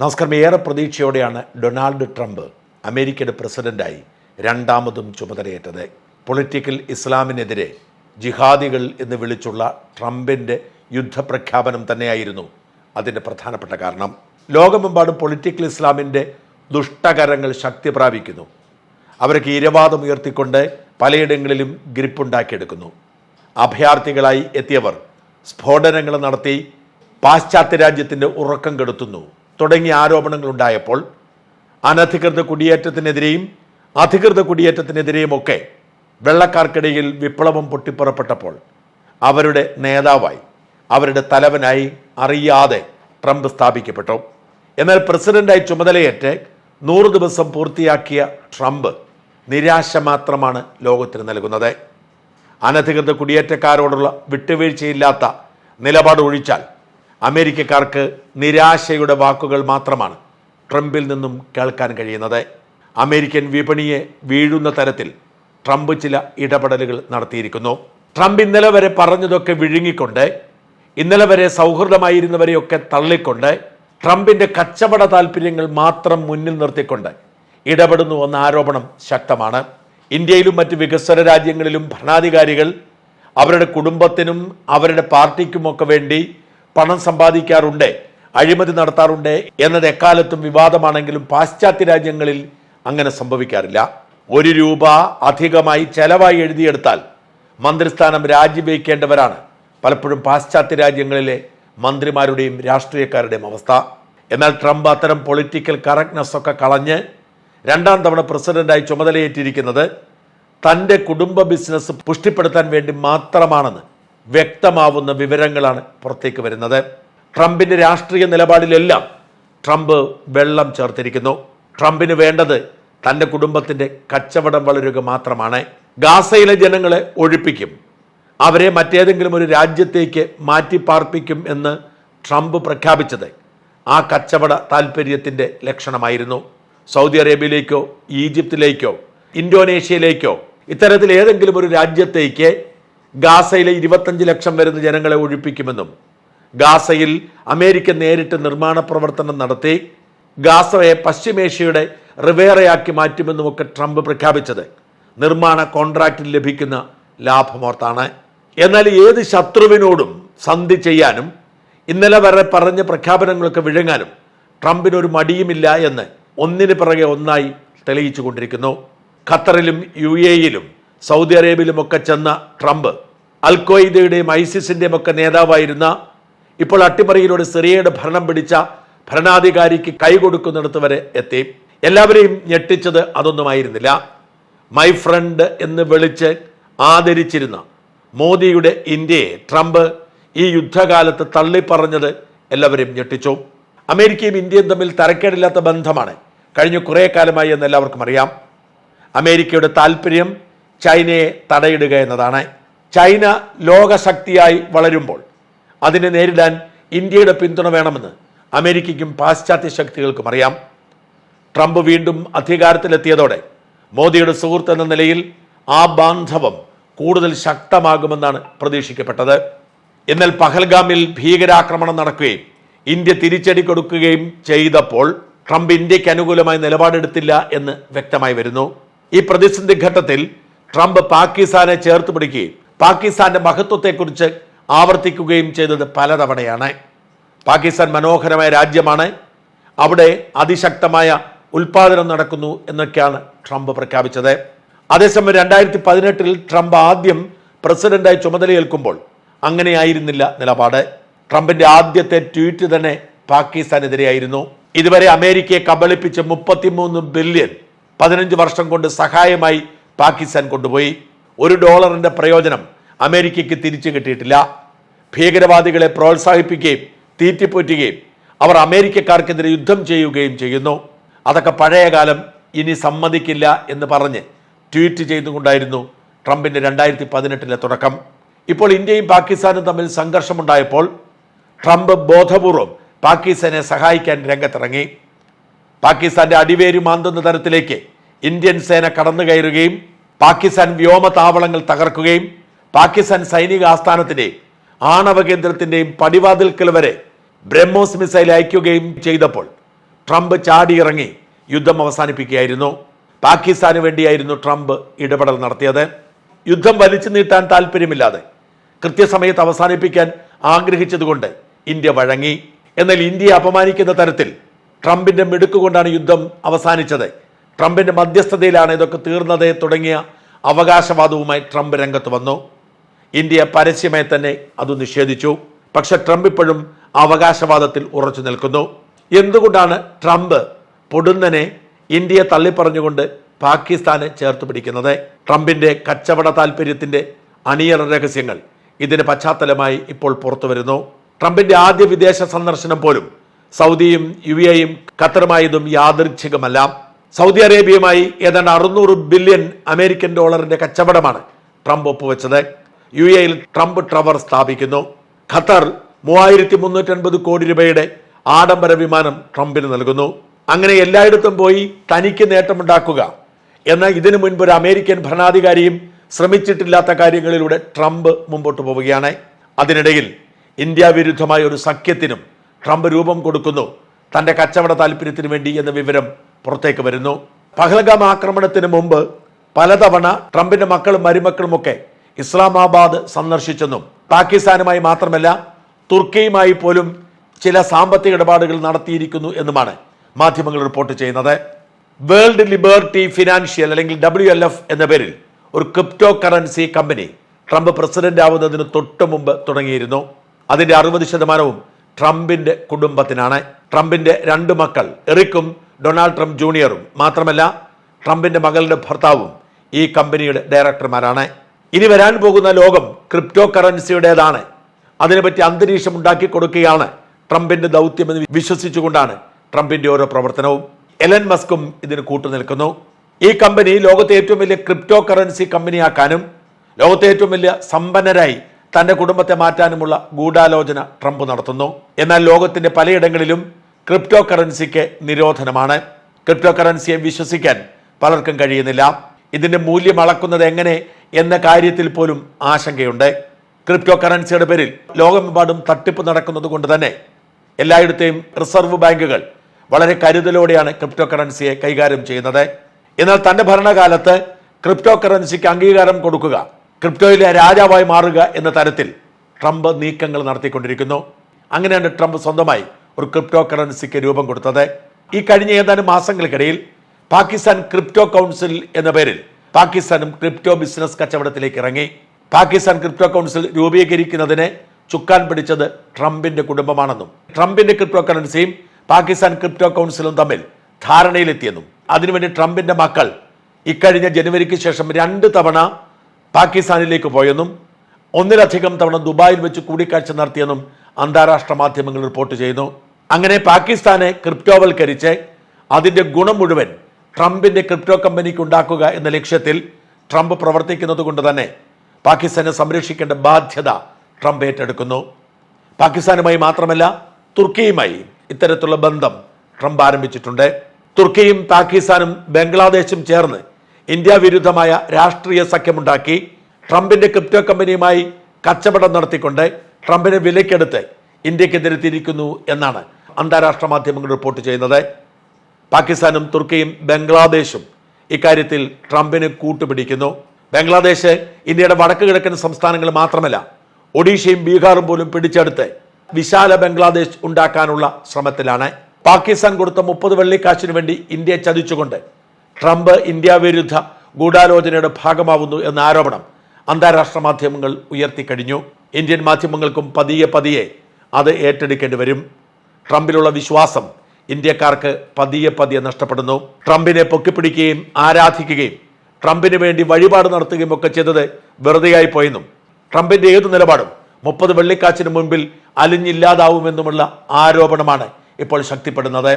നമസ്കാരം ഏറെ പ്രതീക്ഷയോടെയാണ് ഡൊണാൾഡ് ട്രംപ് അമേരിക്കയുടെ പ്രസിഡന്റായി രണ്ടാമതും ചുമതലയേറ്റത്. പൊളിറ്റിക്കൽ ഇസ്ലാമിനെതിരെ ജിഹാദികൾ എന്ന് വിളിച്ചുള്ള ട്രംപിന്റെ യുദ്ധപ്രഖ്യാപനം തന്നെയായിരുന്നു അതിന്റെ പ്രധാനപ്പെട്ട കാരണം. ലോകമെമ്പാടും പൊളിറ്റിക്കൽ ഇസ്ലാമിന്റെ ദുഷ്ടകരങ്ങൾ ശക്തി പ്രാപിക്കുന്നു. അവർക്ക് ഇരവാദം ഉയർത്തിക്കൊണ്ട് പലയിടങ്ങളിലും ഗ്രിപ്പുണ്ടാക്കിയെടുക്കുന്നു. അഭയാർത്ഥികളായി എത്തിയവർ സ്ഫോടനങ്ങൾ നടത്തി പാശ്ചാത്യ രാജ്യത്തിന്റെ ഉറക്കം കെടുത്തുന്നു. തുടങ്ങിയ ആരോപണങ്ങൾ ഉണ്ടായപ്പോൾ അനധികൃത കുടിയേറ്റത്തിനെതിരെയും അധികൃത കുടിയേറ്റത്തിനെതിരെയുമൊക്കെ വെള്ളക്കാർക്കിടയിൽ വിപ്ലവം പൊട്ടിപ്പുറപ്പെട്ടപ്പോൾ അവരുടെ നേതാവായി അവരുടെ തലവനായി അറിയാതെ ട്രംപ് സ്ഥാപിക്കപ്പെട്ടു. എന്നാൽ പ്രസിഡന്റായി ചുമതലയേറ്റ് നൂറ് ദിവസം പൂർത്തിയാക്കിയ ട്രംപ് നിരാശ മാത്രമാണ് ലോകത്തിന് നൽകുന്നത്. അനധികൃത കുടിയേറ്റക്കാരോടുള്ള വിട്ടുവീഴ്ചയില്ലാത്ത നിലപാട് ഒഴിച്ചാൽ അമേരിക്കക്കാർക്ക് നിരാശയുടെ വാക്കുകൾ മാത്രമാണ് ട്രംപിൽ നിന്നും കേൾക്കാൻ കഴിയുന്നത്. അമേരിക്കൻ വിപണിയെ വീഴുന്ന തരത്തിൽ ട്രംപ് ചില ഇടപെടലുകൾ നടത്തിയിരിക്കുന്നു. ട്രംപ് ഇന്നലെ വരെ പറഞ്ഞതൊക്കെ വിഴുങ്ങിക്കൊണ്ട് ഇന്നലെ വരെ സൗഹൃദമായിരുന്നവരെയൊക്കെ തള്ളിക്കൊണ്ട് ട്രംപിന്റെ കച്ചവട താല്പര്യങ്ങൾ മാത്രം മുന്നിൽ നിർത്തിക്കൊണ്ട് ഇടപെടുന്നു എന്ന ആരോപണം ശക്തമാണ്. ഇന്ത്യയിലും മറ്റ് വികസ്വര രാജ്യങ്ങളിലും ഭരണാധികാരികൾ അവരുടെ കുടുംബത്തിനും അവരുടെ പാർട്ടിക്കുമൊക്കെ വേണ്ടി പണം സമ്പാദിക്കാറുണ്ട് അഴിമതി നടത്താറുണ്ട് എന്നത് എക്കാലത്തും വിവാദമാണെങ്കിലും പാശ്ചാത്യ രാജ്യങ്ങളിൽ അങ്ങനെ സംഭവിക്കാറില്ല. ഒരു രൂപ അധികമായി ചെലവായി എഴുതിയെടുത്താൽ മന്ത്രിസ്ഥാനം രാജിവയ്ക്കേണ്ടവരാണ് പലപ്പോഴും പാശ്ചാത്യ രാജ്യങ്ങളിലെ മന്ത്രിമാരുടെയും രാഷ്ട്രീയക്കാരുടെയും അവസ്ഥ. എന്നാൽ ട്രംപ് അത്തരം പൊളിറ്റിക്കൽ കറക്റ്റ്നെസ് ഒക്കെ കളഞ്ഞ് രണ്ടാം തവണ പ്രസിഡന്റായി ചുമതലയേറ്റിരിക്കുന്നത് തന്റെ കുടുംബ ബിസിനസ് പുഷ്ടിപ്പെടുത്താൻ വേണ്ടി മാത്രമാണെന്ന് വ്യക്തമാവുന്ന വിവരങ്ങളാണ് പുറത്തേക്ക് വരുന്നത്. ട്രംപിന്റെ രാഷ്ട്രീയ നിലപാടിലെല്ലാം ട്രംപ് വെള്ളം ചേർത്തിരിക്കുന്നു. ട്രംപിന് വേണ്ടത് തന്റെ കുടുംബത്തിന്റെ കച്ചവടം വളരുക മാത്രമാണ്. ഗാസയിലെ ജനങ്ങളെ ഒഴിപ്പിക്കും. അവരെ മറ്റേതെങ്കിലും ഒരു രാജ്യത്തേക്ക് മാറ്റി പാർപ്പിക്കും എന്ന് ട്രംപ് പ്രഖ്യാപിച്ചത് ആ കച്ചവട താല്പര്യത്തിന്റെ ലക്ഷണമായിരുന്നു. സൗദി അറേബ്യയിലേക്കോ ഈജിപ്തിലേക്കോ ഇന്തോനേഷ്യയിലേക്കോ ഇത്തരത്തിൽ ഏതെങ്കിലും ഒരു രാജ്യത്തേക്ക് ഗാസയിലെ ഇരുപത്തഞ്ച് ലക്ഷം വരുന്ന ജനങ്ങളെ ഒഴിപ്പിക്കുമെന്നും ഗാസയിൽ അമേരിക്ക നേരിട്ട് നിർമ്മാണ പ്രവർത്തനം നടത്തി ഗാസയെ പശ്ചിമേഷ്യയുടെ റിവേറയാക്കി മാറ്റുമെന്നുമൊക്കെ ട്രംപ് പ്രഖ്യാപിച്ചത്. നിർമ്മാണ കോൺട്രാക്റ്റിൽ ലഭിക്കുന്ന ലാഭമോർത്താണ്. എന്നാൽ ഏത് ശത്രുവിനോടും സന്ധി ചെയ്യാനും ഇന്നലെ വരെ പറഞ്ഞ പ്രഖ്യാപനങ്ങളൊക്കെ വിഴുങ്ങാനും ട്രംപിനൊരു മടിയുമില്ല എന്ന് ഒന്നിന് പിറകെ ഒന്നായി തെളിയിച്ചു കൊണ്ടിരിക്കുന്നു ഖത്തറിലും യു എയിലും സൗദി അറേബ്യയിലുമൊക്കെ ചെന്ന ട്രംപ് അൽഖ്വയ്ദയുടെയും ഐസിസിന്റെയും ഒക്കെ നേതാവായിരുന്ന ഇപ്പോൾ അട്ടിമറിയിലൂടെ സിറിയയുടെ ഭരണം പിടിച്ച ഭരണാധികാരിക്ക് കൈകൊടുക്കുന്നിടത്ത് വരെ എത്തി. എല്ലാവരെയും ഞെട്ടിച്ചത് അതൊന്നുമായിരുന്നില്ല. മൈ ഫ്രണ്ട് എന്ന് വിളിച്ച് ആദരിച്ചിരുന്ന മോദിയുടെ ഇന്ത്യയെ ട്രംപ് ഈ യുദ്ധകാലത്ത് തള്ളിപ്പറഞ്ഞത് എല്ലാവരെയും ഞെട്ടിച്ചു. അമേരിക്കയും ഇന്ത്യയും തമ്മിൽ തരക്കേടില്ലാത്ത ബന്ധമാണ്. കഴിഞ്ഞ കുറേ കാലമായി എന്ന് എല്ലാവർക്കും അറിയാം. അമേരിക്കയുടെ താല്പര്യം ചൈനയെ തടയിടുക എന്നതാണ്. ചൈന ലോകശക്തിയായി വളരുമ്പോൾ അതിനെ നേരിടാൻ ഇന്ത്യയുടെ പിന്തുണ വേണമെന്ന് അമേരിക്കയ്ക്കും പാശ്ചാത്യ ശക്തികൾക്കും അറിയാം. ട്രംപ് വീണ്ടും അധികാരത്തിലെത്തിയതോടെ മോദിയുടെ സുഹൃത്ത് എന്ന നിലയിൽ ആ ബാന്ധവം കൂടുതൽ ശക്തമാകുമെന്നാണ് പ്രതീക്ഷിക്കപ്പെട്ടത്. എന്നാൽ പഹൽഗാമിൽ ഭീകരാക്രമണം നടക്കുകയും ഇന്ത്യ തിരിച്ചടി കൊടുക്കുകയും ചെയ്തപ്പോൾ ട്രംപ് ഇന്ത്യയ്ക്ക് അനുകൂലമായി നിലപാടെടുത്തില്ല എന്ന് വ്യക്തമായി വരുന്നു. ഈ പ്രതിസന്ധി ഘട്ടത്തിൽ ട്രംപ് പാകിസ്ഥാനെ ചേർത്ത് പിടിക്കുകയും പാകിസ്ഥാന്റെ മഹത്വത്തെക്കുറിച്ച് ആവർത്തിക്കുകയും ചെയ്തത് പലതവണയാണ്. പാകിസ്ഥാൻ മനോഹരമായ രാജ്യമാണ്. അവിടെ അതിശക്തമായ ഉൽപാദനം നടക്കുന്നു എന്നൊക്കെയാണ് ട്രംപ് പ്രഖ്യാപിച്ചത്. അതേസമയം രണ്ടായിരത്തി പതിനെട്ടിൽ ട്രംപ് ആദ്യം പ്രസിഡന്റായി ചുമതലയേൽക്കുമ്പോൾ അങ്ങനെയായിരുന്നില്ല നിലപാട്. ട്രംപിന്റെ ആദ്യത്തെ ട്വീറ്റ് തന്നെ പാകിസ്ഥാനെതിരെയായിരുന്നു. ഇതുവരെ അമേരിക്കയെ കബളിപ്പിച്ച് മുപ്പത്തിമൂന്ന് ബില്യൺ പതിനഞ്ച് വർഷം കൊണ്ട് സഹായമായി പാകിസ്ഥാൻ കൊണ്ടുപോയി ഒരു ഡോളറിന്റെ പ്രയോജനം അമേരിക്കയ്ക്ക് തിരിച്ചു കിട്ടിയിട്ടില്ല. ഭീകരവാദികളെ പ്രോത്സാഹിപ്പിക്കുകയും തീറ്റിപ്പോറ്റുകയും അവർ അമേരിക്കക്കാർക്കെതിരെ യുദ്ധം ചെയ്യുകയും ചെയ്യുന്നു. അതൊക്കെ പഴയ കാലം ഇനി സമ്മതിക്കില്ല എന്ന് പറഞ്ഞ് ട്വീറ്റ് ചെയ്തുകൊണ്ടായിരുന്നു ട്രംപിന്റെ രണ്ടായിരത്തി പതിനെട്ടിലെ തുടക്കം. ഇപ്പോൾ ഇന്ത്യയും പാകിസ്ഥാനും തമ്മിൽ സംഘർഷമുണ്ടായപ്പോൾ ട്രംപ് ബോധപൂർവം പാകിസ്ഥാനെ സഹായിക്കാൻ രംഗത്തിറങ്ങി. പാകിസ്ഥാന്റെ അടിവേരു മാന്തുന്ന തരത്തിലേക്ക് ഇന്ത്യൻ സേന കടന്നു കയറുകയും പാകിസ്ഥാൻ വ്യോമ താവളങ്ങൾ തകർക്കുകയും പാകിസ്ഥാൻ സൈനിക ആസ്ഥാനത്തിന്റെയും ആണവ കേന്ദ്രത്തിന്റെയും പടിവാതിൽക്കൽ വരെ ബ്രഹ്മോസ് മിസൈൽ അയക്കുകയും ചെയ്തപ്പോൾ ട്രംപ് ചാടിയിറങ്ങി യുദ്ധം അവസാനിപ്പിക്കുകയായിരുന്നു. പാകിസ്ഥാന് വേണ്ടിയായിരുന്നു ട്രംപ് ഇടപെടൽ നടത്തിയത്. യുദ്ധം വലിച്ചു നീട്ടാൻ താല്പര്യമില്ലാതെ കൃത്യസമയത്ത് അവസാനിപ്പിക്കാൻ ആഗ്രഹിച്ചതുകൊണ്ട് ഇന്ത്യ വഴങ്ങി. എന്നാൽ ഇന്ത്യയെ അപമാനിക്കുന്ന തരത്തിൽ ട്രംപിന്റെ മിടുക്കുകൊണ്ടാണ് യുദ്ധം അവസാനിച്ചത്. ട്രംപിന്റെ മധ്യസ്ഥതയിലാണ് ഇതൊക്കെ തീർന്നത് തുടങ്ങിയ അവകാശവാദവുമായി ട്രംപ് രംഗത്ത് വന്നു. ഇന്ത്യ പരസ്യമായി തന്നെ അത് നിഷേധിച്ചു. പക്ഷെ ട്രംപ് ഇപ്പോഴും അവകാശവാദത്തിൽ ഉറച്ചു നിൽക്കുന്നു. എന്തുകൊണ്ടാണ് ട്രംപ് പൊടുന്നനെ ഇന്ത്യയെ തള്ളിപ്പറഞ്ഞുകൊണ്ട് പാകിസ്ഥാനെ ചേർത്ത് പിടിക്കുന്നത്? ട്രംപിന്റെ കച്ചവട താല്പര്യത്തിന്റെ അണിയറ രഹസ്യങ്ങൾ ഇതിന് പശ്ചാത്തലമായി ഇപ്പോൾ പുറത്തു വരുന്നു ട്രംപിന്റെ ആദ്യ വിദേശ സന്ദർശനം പോലും സൗദിയും യു എയും ഖത്തറുമായതും യാദൃച്ഛികമല്ല. സൗദി അറേബ്യയുമായി ഏതാണ്ട് അറുന്നൂറ് ബില്യൺ അമേരിക്കൻ ഡോളറിന്റെ കച്ചവടമാണ് ട്രംപ് ഒപ്പുവെച്ചത്. യു എയിൽ ട്രംപ് ടവർ സ്ഥാപിക്കുന്നു. ഖത്തർ മൂവായിരത്തി മുന്നൂറ്റി അൻപത് കോടി രൂപയുടെ ആഡംബര വിമാനം ട്രംപിന് നൽകുന്നു. അങ്ങനെ എല്ലായിടത്തും പോയി തനിക്ക് നേട്ടമുണ്ടാക്കുക എന്ന ഇതിനു മുൻപ് ഒരു അമേരിക്കൻ ഭരണാധികാരിയും ശ്രമിച്ചിട്ടില്ലാത്ത കാര്യങ്ങളിലൂടെ ട്രംപ് മുമ്പോട്ട് പോവുകയാണ്. അതിനിടയിൽ ഇന്ത്യ വിരുദ്ധമായ ഒരു സഖ്യത്തിനും ട്രംപ് രൂപം കൊടുക്കുന്നു. തന്റെ കച്ചവട താല്പര്യത്തിന് വേണ്ടി എന്ന വിവരം പുറത്തേക്ക് വരുന്നു. പഹൽഗാം ആക്രമണത്തിന് മുമ്പ് പലതവണ ട്രംപിന്റെ മക്കളും മരുമക്കളുമൊക്കെ ഇസ്ലാമാബാദ് സന്ദർശിച്ചെന്നും പാകിസ്ഥാനുമായി മാത്രമല്ല തുർക്കിയുമായി പോലും ചില സാമ്പത്തിക ഇടപാടുകൾ നടത്തിയിരിക്കുന്നു എന്നുമാണ് മാധ്യമങ്ങൾ റിപ്പോർട്ട് ചെയ്യുന്നത്. വേൾഡ് ലിബർട്ടി ഫിനാൻഷ്യൽ അല്ലെങ്കിൽ ഡബ്ല്യു എൽ എഫ് എന്ന പേരിൽ ഒരു crypto currency company Trump president ആവുന്നതിന് തൊട്ട് മുമ്പ് തുടങ്ങിയിരുന്നു. അതിന്റെ അറുപത് ശതമാനവും ട്രംപിന്റെ കുടുംബത്തിനാണ്. ട്രംപിന്റെ രണ്ട് മക്കൾ എറിക്കും ഡൊണാൾഡ് ട്രംപ് ജൂനിയറും. മാത്രമല്ല ട്രംപിന്റെ മകളുടെ ഭർത്താവും ഈ കമ്പനിയുടെ ഡയറക്ടർമാരാണ്. ഇനി വരാൻ പോകുന്ന ലോകം ക്രിപ്റ്റോ കറൻസിയുടേതാണ് അതിനെപ്പറ്റി അന്തരീക്ഷം ഉണ്ടാക്കി കൊടുക്കുകയാണ് ട്രംപിന്റെ ദൗത്യമെന്ന് വിശ്വസിച്ചുകൊണ്ടാണ് ട്രംപിന്റെ ഓരോ പ്രവർത്തനവും. എലൻ മസ്കും ഇതിന് കൂട്ടുനിൽക്കുന്നു. ഈ കമ്പനി ലോകത്തെ ഏറ്റവും വലിയ ക്രിപ്റ്റോ കറൻസി കമ്പനിയാക്കാനും ലോകത്തെ ഏറ്റവും വലിയ സമ്പന്നരായി തന്റെ കുടുംബത്തെ മാറ്റാനുമുള്ള ഗൂഢാലോചന ട്രംപ് നടത്തുന്നു. എന്നാൽ ലോകത്തിന്റെ പലയിടങ്ങളിലും ക്രിപ്റ്റോ കറൻസിക്ക് നിരോധനമാണ്. ക്രിപ്റ്റോ കറൻസിയെ വിശ്വസിക്കാൻ പലർക്കും കഴിയുന്നില്ല. ഇതിന്റെ മൂല്യം അളക്കുന്നത് എങ്ങനെ എന്ന കാര്യത്തിൽ പോലും ആശങ്കയുണ്ട്. ക്രിപ്റ്റോ കറൻസിയുടെ പേരിൽ ലോകമെമ്പാടും തട്ടിപ്പ് നടക്കുന്നത് കൊണ്ട് തന്നെ എല്ലായിടത്തെയും റിസർവ് ബാങ്കുകൾ വളരെ കരുതലോടെയാണ് ക്രിപ്റ്റോ കറൻസിയെ കൈകാര്യം ചെയ്യുന്നത്. എന്നാൽ തന്റെ ഭരണകാലത്ത് ക്രിപ്റ്റോ കറൻസിക്ക് അംഗീകാരം കൊടുക്കുക ക്രിപ്റ്റോയിലെ രാജാവായി മാറുക എന്ന തരത്തിൽ ട്രംപ് നീക്കങ്ങൾ നടത്തിക്കൊണ്ടിരിക്കുന്നു. അങ്ങനെയാണ് ട്രംപ് സ്വന്തമായി ഒരു ക്രിപ്റ്റോ കറൻസിക്ക് രൂപം കൊടുത്തത്. ഈ കഴിഞ്ഞ ഏതാനും മാസങ്ങൾക്കിടയിൽ പാകിസ്ഥാൻ ക്രിപ്റ്റോ കൗൺസിൽ എന്ന പേരിൽ പാകിസ്ഥാനും ക്രിപ്റ്റോ ബിസിനസ് കച്ചവടത്തിലേക്ക് ഇറങ്ങി. പാകിസ്ഥാൻ ക്രിപ്റ്റോ കൗൺസിൽ രൂപീകരിക്കുന്നതിന് ചുക്കാൻ പിടിച്ചത് ട്രംപിന്റെ കുടുംബമാണെന്നും ട്രംപിന്റെ ക്രിപ്റ്റോ കറൻസിയും പാകിസ്ഥാൻ ക്രിപ്റ്റോ കൗൺസിലും തമ്മിൽ ധാരണയിലെത്തിയെന്നും. അതിനുവേണ്ടി ട്രംപിന്റെ മക്കൾ ഇക്കഴിഞ്ഞ ജനുവരിക്ക് ശേഷം രണ്ട് തവണ പാകിസ്ഥാനിലേക്ക് പോയെന്നും ഒന്നിലധികം തവണ ദുബായിൽ വെച്ച് കൂടിക്കാഴ്ച നടത്തിയെന്നും അന്താരാഷ്ട്ര മാധ്യമങ്ങൾ റിപ്പോർട്ട് ചെയ്യുന്നു. അങ്ങനെ പാകിസ്ഥാനെ ക്രിപ്റ്റോവൽക്കരിച്ച് അതിന്റെ ഗുണം മുഴുവൻ ട്രംപിന്റെ ക്രിപ്റ്റോ കമ്പനിക്ക് ഉണ്ടാക്കുക എന്ന ലക്ഷ്യത്തിൽ ട്രംപ് പ്രവർത്തിക്കുന്നത് കൊണ്ട് തന്നെ പാകിസ്ഥാനെ സംരക്ഷിക്കേണ്ട ബാധ്യത ട്രംപ് ഏറ്റെടുക്കുന്നു. പാകിസ്ഥാനുമായി മാത്രമല്ല തുർക്കിയുമായി ഇത്തരത്തിലുള്ള ബന്ധം ട്രംപ് ആരംഭിച്ചിട്ടുണ്ട്. തുർക്കിയും പാകിസ്ഥാനും ബംഗ്ലാദേശും ചേർന്ന് ഇന്ത്യ വിരുദ്ധമായ രാഷ്ട്രീയ സഖ്യമുണ്ടാക്കി ട്രംപിന്റെ ക്രിപ്റ്റോ കമ്പനിയുമായി കച്ചവടം നടത്തിക്കൊണ്ട് ട്രംപിനെ വിലക്കെടുത്ത് ഇന്ത്യക്കെതിരെ തിരിക്കുന്നു എന്നാണ് അന്താരാഷ്ട്ര മാധ്യമങ്ങൾ റിപ്പോർട്ട് ചെയ്യുന്നത്. പാകിസ്ഥാനും തുർക്കിയും ബംഗ്ലാദേശും ഇക്കാര്യത്തിൽ ട്രംപിന് കൂട്ടുപിടിക്കുന്നു. ബംഗ്ലാദേശ് ഇന്ത്യയുടെ വടക്ക് കിഴക്കൻ സംസ്ഥാനങ്ങൾ മാത്രമല്ല ഒഡീഷയും ബീഹാറും പോലും പിടിച്ചെടുത്ത് വിശാല ബംഗ്ലാദേശ് ഉണ്ടാക്കാനുള്ള ശ്രമത്തിലാണ്. പാകിസ്ഥാൻ കൊടുത്ത മുപ്പത് വെള്ളിക്കാശിനു വേണ്ടി ഇന്ത്യ ചതിച്ചുകൊണ്ട് ട്രംപ് ഇന്ത്യ വിരുദ്ധ ഗൂഢാലോചനയുടെ ഭാഗമാവുന്നു എന്ന ആരോപണം അന്താരാഷ്ട്ര മാധ്യമങ്ങൾ ഉയർത്തിക്കഴിഞ്ഞു. ഇന്ത്യൻ മാധ്യമങ്ങൾക്കും പതിയെ പതിയെ അത് ഏറ്റെടുക്കേണ്ടി വരും. ട്രംപിലുള്ള വിശ്വാസം ഇന്ത്യക്കാർക്ക് പതിയെ പതിയെ നഷ്ടപ്പെടുന്നു. ട്രംപിനെ പൊക്കിപ്പിടിക്കുകയും ആരാധിക്കുകയും ട്രംപിന് വേണ്ടി വഴിപാട് നടത്തുകയും ഒക്കെ ചെയ്തത് വെറുതെയായി പോയെന്നും ട്രംപിന്റെ ഏത് നിലപാടും മുപ്പത് വെള്ളിക്കാച്ചിന് മുൻപിൽ അലിഞ്ഞില്ലാതാവുമെന്നുമുള്ള ആരോപണമാണ് ഇപ്പോൾ ശക്തിപ്പെടുന്നത്.